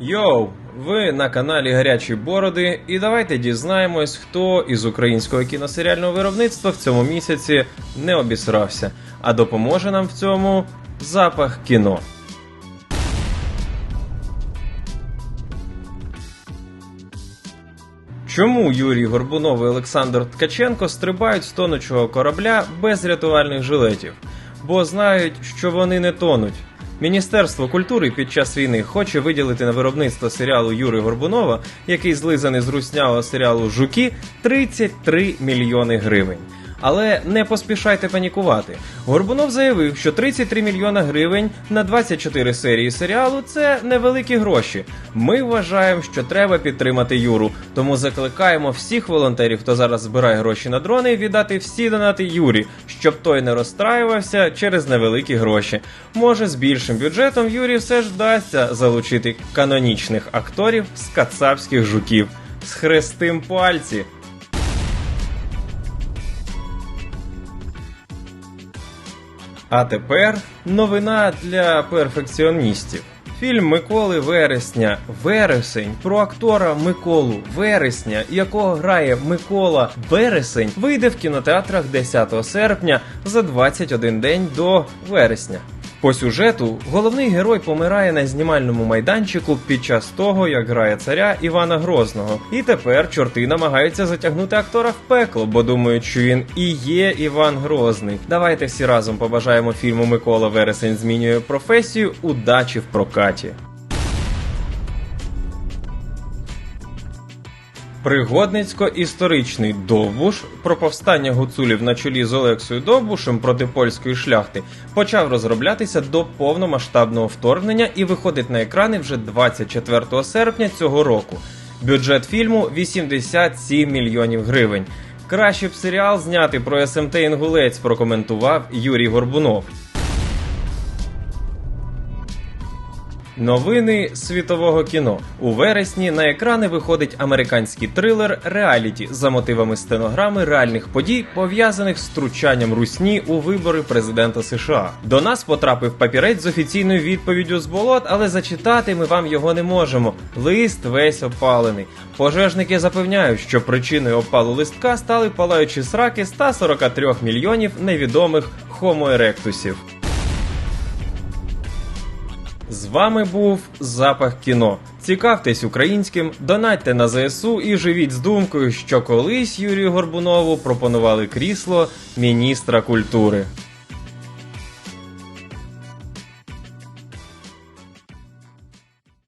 Йоу, ви на каналі Гарячі Бороди, і давайте дізнаємось, хто із українського кіносеріального виробництва в цьому місяці не обісрався, а допоможе нам в цьому запах кіно. Чому Юрій Горбунов і Олександр Ткаченко стрибають з тонучого корабля без рятувальних жилетів? Бо знають, що вони не тонуть. Міністерство культури під час війни хоче виділити на виробництво серіалу Юри Горбунова, який злизаний з руснявого серіалу Жуки, 33 мільйони гривень. Але не поспішайте панікувати. Горбунов заявив, що 33 мільйона гривень на 24 серії серіалу це невеликі гроші. Ми вважаємо, що треба підтримати Юру. Тому закликаємо всіх волонтерів, хто зараз збирає гроші на дрони, віддати всі донати Юрі, щоб той не розстраювався через невеликі гроші. Може, з більшим бюджетом Юрі все ж вдасться залучити канонічних акторів з кацапських жуків. Схрестим пальці. А тепер новина для перфекціоністів. Фільм Миколи Вересня Вересень про актора Миколу Вересня, якого грає Микола Вересень, вийде в кінотеатрах 10 серпня за 21 день до вересня. По сюжету головний герой помирає на знімальному майданчику під час того, як грає царя Івана Грозного. І тепер чорти намагаються затягнути актора в пекло, бо думають, що він і є Іван Грозний. Давайте всі разом побажаємо фільму Микола Вересень змінює професію удачі в прокаті. Пригодницько-історичний Довбуш про повстання гуцулів на чолі з Олексою Довбушем проти польської шляхти почав розроблятися до повномасштабного вторгнення і виходить на екрани вже 24 серпня цього року. Бюджет фільму 87 мільйонів гривень. Краще б серіал зняти про СМТ Інгулець прокоментував Юрій Горбунов. Новини світового кіно у вересні на екрани виходить американський трилер Реаліті за мотивами стенограми реальних подій, пов'язаних з втручанням русні у вибори президента США. До нас потрапив папірець з офіційною відповіддю з болот, але зачитати ми вам його не можемо. Лист весь опалений. Пожежники запевняють, що причиною опалу листка стали палаючі сраки 143 мільйонів невідомих erectusів. З вами був Запах кіно. Цікавтесь українським, донатьте на ЗСУ і живіть з думкою, що колись Юрію Горбунову пропонували крісло міністра культури.